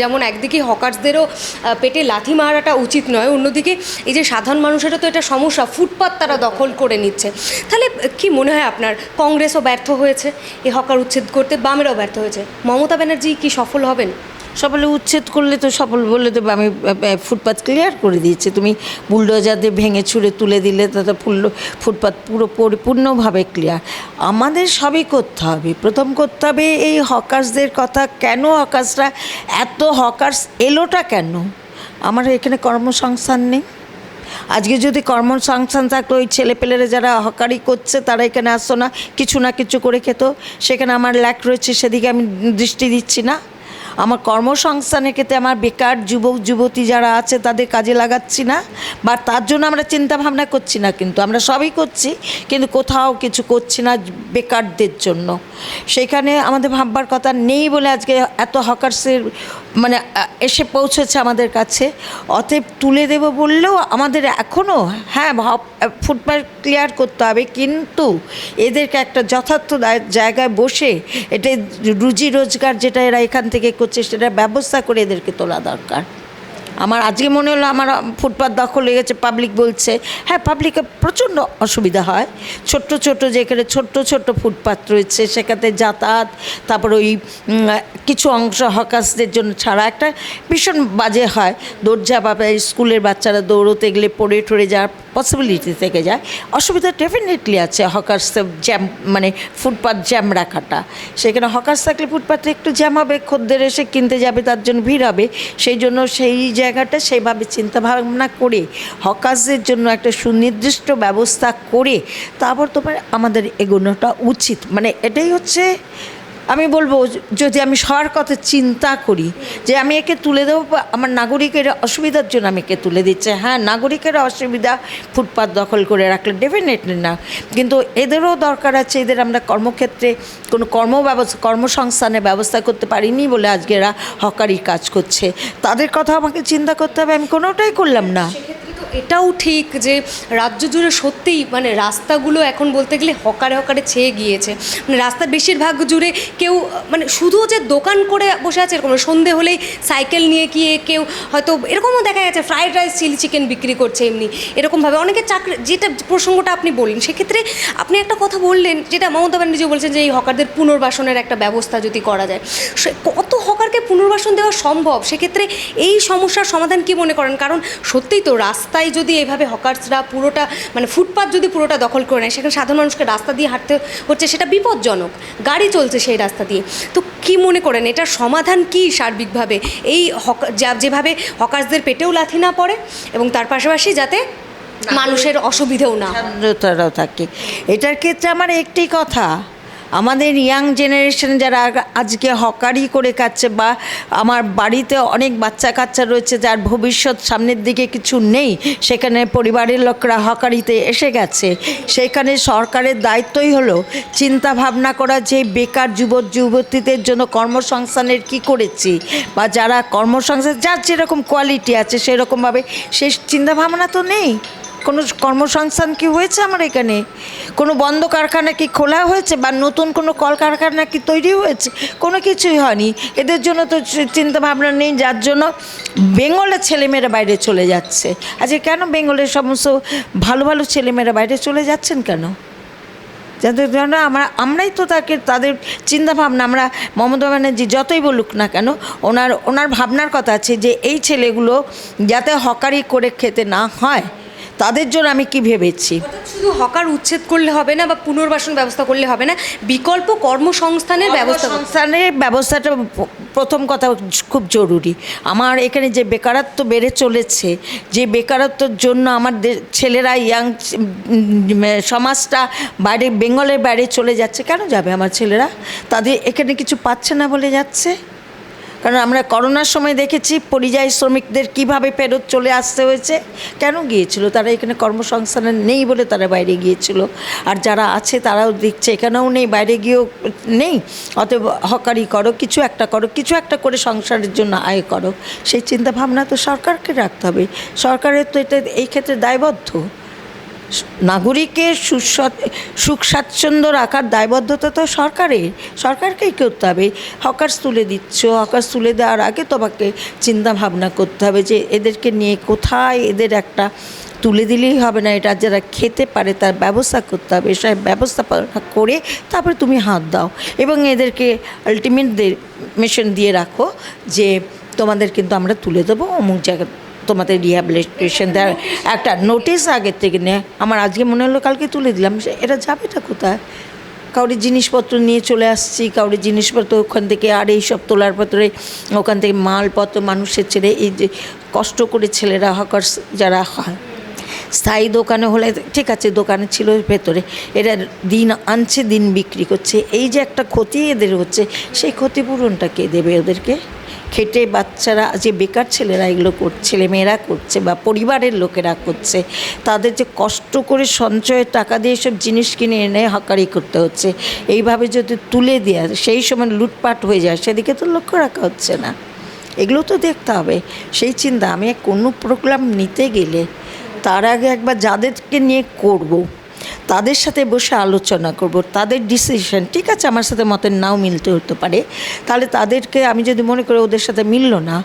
যেমন একদিকে হকার্সদেরও পেটে লাথি মারাটা উচিত নয়, অন্যদিকে এই যে সাধারণ মানুষেরও তো এটা সমস্যা, ফুটপাত তারা দখল করে নিচ্ছে। তাহলে কি মনে হয় আপনার? কংগ্রেসও ব্যর্থ হয়েছে এই হকার উচ্ছেদ করতে বামেরাও ব্যর্থ হয়েছে। মমতা ব্যানার্জি কি সফল হবেন? সফলে উচ্ছেদ করলে তো সফল বলে দেবে আমি ফুটপাথ ক্লিয়ার করে দিয়েছি। তুমি বুলডোজার দিয়ে ভেঙে ছুঁড়ে তুলে দিলে তাতে ফুল ফুটপাথ পুরো পরিপূর্ণভাবে ক্লিয়ার আমাদের সবই করতে হবে। প্রথম করতে হবে এই হকার্সদের কথা, কেন হকার্সরা এত হকার্স এলোটা কেন? আমার এখানে কর্মসংস্থান নেই। আজকে যদি কর্মসংস্থান থাকতো, ওই ছেলেপেলেরা যারা হকারি করছে, তারা এখানে আসতো না, কিছু না কিছু করে খেত। সেখানে আমার ল্যাক রয়েছে, সেদিকে আমি দৃষ্টি দিচ্ছি না। আমার কর্মসংস্থানের ক্ষেত্রে আমার বেকার যুবক, যুবতী যারা আছে, তাদের কাজে লাগাচ্ছি না, বা তার জন্য আমরা চিন্তা ভাবনা করছি না কিন্তু, আমরা সবই করছি, কিন্তু কোথাও কিছু করছি না বেকারদের জন্য। সেখানে আমাদের ভাববার কথা নেই বলে আজকে এত হকার্সের মানে এসে পৌঁছেছে আমাদের কাছে। অতএব তুলে দেব বললেও আমাদের এখনও হ্যাঁ ফুটপাথ ক্লিয়ার করতে হবে। কিন্তু এদেরকে একটা যথার্থ জায়গায় বসে এটা রুজি রোজগার যেটা এরা এখান থেকে করছে সেটা ব্যবস্থা করে এদেরকে তোলা দরকার। আমার আজকে মনে হলো আমার ফুটপাথ দখল হয়ে গেছে পাবলিক বলছে। হ্যাঁ পাবলিকে প্রচণ্ড অসুবিধা হয়। ছোট্ট ছোট্ট যেখানে ছোট্ট ছোট্ট ফুটপাথ রয়েছে, সেখানে যাতায়াত, তারপর ওই কিছু অংশ হকার্সদের জন্য ছাড়া একটা ভীষণ বাজে হয়। দৌড়ঝা বা স্কুলের বাচ্চারা দৌড়তে গেলে পড়ে টড়ে যাওয়ার পসিবিলিটি থেকে যায়। অসুবিধা ডেফিনেটলি আছে হকার্স জ্যাম মানে ফুটপাথ জ্যাম রাখাটা। সেখানে হকার্স থাকলে ফুটপাথে একটু জ্যাম হবে, খদ্দের এসে কিনতে যাবে, তার জন্য ভিড় হবে। সেই জন্য সেই জায়গাটা সেভাবে চিন্তা ভাবনা করে হকাসদের জন্য একটা সুনির্দিষ্ট ব্যবস্থা করে, তারপর তোমার আমাদের এগোনোটা উচিত। মানে এটাই হচ্ছে আমি বলব, যদি আমি সবার কথা চিন্তা করি, যে আমি একে তুলে দেবো, আমার নাগরিকের অসুবিধার জন্য আমি একে তুলে দিচ্ছে। হ্যাঁ নাগরিকের অসুবিধা ফুটপাত দখল করে রাখলে ডেফিনেটলি না। কিন্তু এদেরও দরকার আছে, এদের আমরা কর্মক্ষেত্রে কোনো কর্ম ব্যবস্থা কর্মসংস্থানের ব্যবস্থা করতে পারিনি বলে আজকে এরা হকারি কাজ করছে। তাদের কথা আমাকে চিন্তা করতে হবে, আমি কোনোটাই করলাম না। এটাও ঠিক যে রাজ্য জুড়ে সত্যিই মানে রাস্তাগুলো এখন বলতে গেলে হকারে হকারে ছেয়ে গিয়েছে। মানে রাস্তার বেশিরভাগ জুড়ে কেউ মানে শুধু যে দোকান করে বসে আছে এরকম সন্ধে হলেই সাইকেল নিয়ে গিয়ে কেউ হয়তো এরকমও দেখা গেছে, ফ্রাইড রাইস, চিলি চিকেন বিক্রি করছে এমনি, এরকমভাবে অনেকে চাকরি, যেটা প্রসঙ্গটা আপনি বললেন, সেক্ষেত্রে আপনি একটা কথা বললেন, যেটা মমতা ব্যানার্জি বলছেন যে এই হকারদের পুনর্বাসনের একটা ব্যবস্থা যদি করা যায় কত হকারকে পুনর্বাসন দেওয়া সম্ভব? সেক্ষেত্রে এই সমস্যার সমাধান কি মনে করেন? কারণ সত্যিই তো রাস্তায় যদি এভাবে হকার্সরা পুরোটা মানে ফুটপাথ যদি পুরোটা দখল করে নেয় সেখানে সাধারণ মানুষকে রাস্তা দিয়ে হাঁটতে হচ্ছে সেটা বিপজ্জনক। গাড়ি চলছে সেই রাস্তা দিয়ে। তো কি মনে করেন এটার সমাধান কি সার্বিকভাবে? এই হক যা- যেভাবে হকার্সদের পেটেও লাথি না পড়ে এবং তার পাশাপাশি যাতে মানুষের অসুবিধেও না থাকে। এটার ক্ষেত্রে আমার একটি কথা আমাদের ইয়াং জেনারেশন যারা আজকে হকারি করে খাচ্ছে বা আমার বাড়িতে অনেক বাচ্চা কাচ্চা রয়েছে যার ভবিষ্যৎ সামনের দিকে কিছু নেই, সেখানে পরিবারের লোকরা হকারিতে এসে গেছে। সেখানে সরকারের দায়িত্বই হলো চিন্তা ভাবনা করা যে বেকার যুবক, যুবতীদের জন্য কর্মসংস্থানের কি করেছি বা যারা কর্মসংস্থান, যার যেরকম কোয়ালিটি আছে সেরকমভাবে, সে চিন্তা ভাবনা তো নেই। কোনো কর্মসংস্থান কি হয়েছে আমার এখানে? কোনো বন্ধ কারখানা কি খোলা হয়েছে বা নতুন কোনো কলকারখানা কি তৈরি হয়েছে? কোনো কিছুই হয়নি। এদের জন্য তো চি- চিন্তা ভাবনা নেই, যার জন্য বেঙ্গলের ছেলেমেয়েরা বাইরে চলে যাচ্ছে। আজকে কেন বেঙ্গলের সমস্ত ভালো ভালো ছেলেমেয়েরা বাইরে চলে যাচ্ছেন কেন? যাদের জন্য আমরা, আমরাই তো তাকে, তাদের চিন্তা ভাবনা আমরা মমতা ব্যানার্জি যতই বলুক না কেন, ওনার ওনার ভাবনার কথা আছে যে এই ছেলেগুলো যাতে হকারি করে খেতে না হয়। তাদের জন্য আমি কি ভেবেছি? শুধু হকার উচ্ছেদ করলে হবে না বা পুনর্বাসন ব্যবস্থা করলে হবে না বিকল্প কর্মসংস্থানের ব্যবস্থা সংস্থানের ব্যবস্থাটা প্রথম কথা খুব জরুরি। আমার এখানে যে বেকারত্ব বেড়ে চলেছে যে বেকারত্বের জন্য আমার ছেলেরা ইয়াং সমাজটা বাইরে বেঙ্গলের বাইরে চলে যাচ্ছে কেন যাবে আমার ছেলেরা? তাদের এখানে কিছু পাচ্ছে না বলে যাচ্ছে? কারণ আমরা করোনার সময় দেখেছি পরিযায়ী শ্রমিকদের কীভাবে ফেরত চলে আসতে হয়েছে। কেন গিয়েছিল? তারা এখানে কর্মসংস্থানে নেই বলে তারা বাইরে গিয়েছিল। আর যারা আছে তারাও দেখছে, এখানেও নেই, বাইরে গিয়েও নেই। অতএব হকারি করো, কিছু একটা করো, কিছু একটা করে সংসারের জন্য আয় করো। সেই চিন্তা ভাবনা তো সরকারকে রাখতে হবে। সরকারের তো এটা এই ক্ষেত্রে দায়বদ্ধ। নাগরিকের সুখ স্বাচ্ছন্দ্য রাখার দায়বদ্ধতা তো সরকারের। সরকারকেই করতে হবে। হকার্স তুলে দিচ্ছ হকার্স তুলে দেওয়ার আগে তোমাকে চিন্তা ভাবনা করতে হবে যে এদেরকে নিয়ে কোথায় এদের একটা তুলে দিলেই হবে না। এটা যারা খেতে পারে তার ব্যবস্থা করতে হবে। সব ব্যবস্থাপনা করে তারপরে তুমি হাত দাও। এবং এদেরকে আলটিমেট মিশন দিয়ে রাখো যে তোমাদের কিন্তু আমরা তুলে দেবো অমুক জায়গা তোমাদের রিহ্যাবিলিটেশন দেওয়ার একটা নোটিস আগের থেকে নেয় আমার আজকে মনে হলো কালকে তুলে দিলাম। এটা যাবেটা কোথায়? কাউরি জিনিসপত্র নিয়ে চলে আসছি, কাউরি জিনিসপত্র ওখান থেকে আর এই সব তোলার পত্রে, ওখান থেকে মালপত্র মানুষের ছেড়ে, এই যে কষ্ট করে ছেলেরা হকার্স যারা হয়, স্থায়ী দোকানে হলে ঠিক আছে, দোকানে ছিল ভেতরে, এরা দিন আনছে, দিন বিক্রি করছে। এই যে একটা ক্ষতি এদের হচ্ছে, সেই ক্ষতিপূরণটা কে দেবে ওদেরকে? খেটে বাচ্চারা, যে বেকার ছেলেরা এগুলো করছে, ছেলেমেয়েরা করছে বা পরিবারের লোকেরা করছে, তাদের যে কষ্ট করে সঞ্চয়ের টাকা দিয়ে সব জিনিস কিনে এনে হকারি করতে হচ্ছে, এইভাবে যদি তুলে দেওয়া সেই সময় লুটপাট হয়ে যায়, সেদিকে তো লক্ষ্য রাখা হচ্ছে না এগুলো তো দেখতে হবে সেই চিন্তা, আমি কোনো প্রোগ্রাম নিতে গেলে তার আগে একবার যাদেরকে নিয়ে করব। তাদের সাথে বসে আলোচনা করব, তাদের ডিসিশন ঠিক আছে, আমার সাথে মতের নাও মিলতে হতে পারে। তাহলে তাদেরকে আমি যদি মনে করি ওদের সাথে মিললো না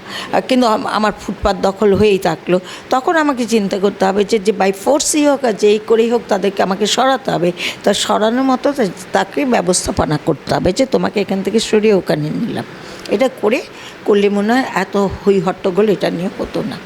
কিন্তু আমার ফুটপাত দখল হয়েই থাকল, তখন আমাকে চিন্তা করতে হবে যে যে বাই ফোর্সই হোক আর যেই করেই হোক তাদেরকে আমাকে সরাতে হবে। তা সরানোর মতো তাকে ব্যবস্থাপনা করতে হবে যে, তোমাকে এখান থেকে সরিয়ে ওখানে নিলাম। এটা করে করলে মনে হয় এত হই হট্টগোল এটা নিয়ে হতো না।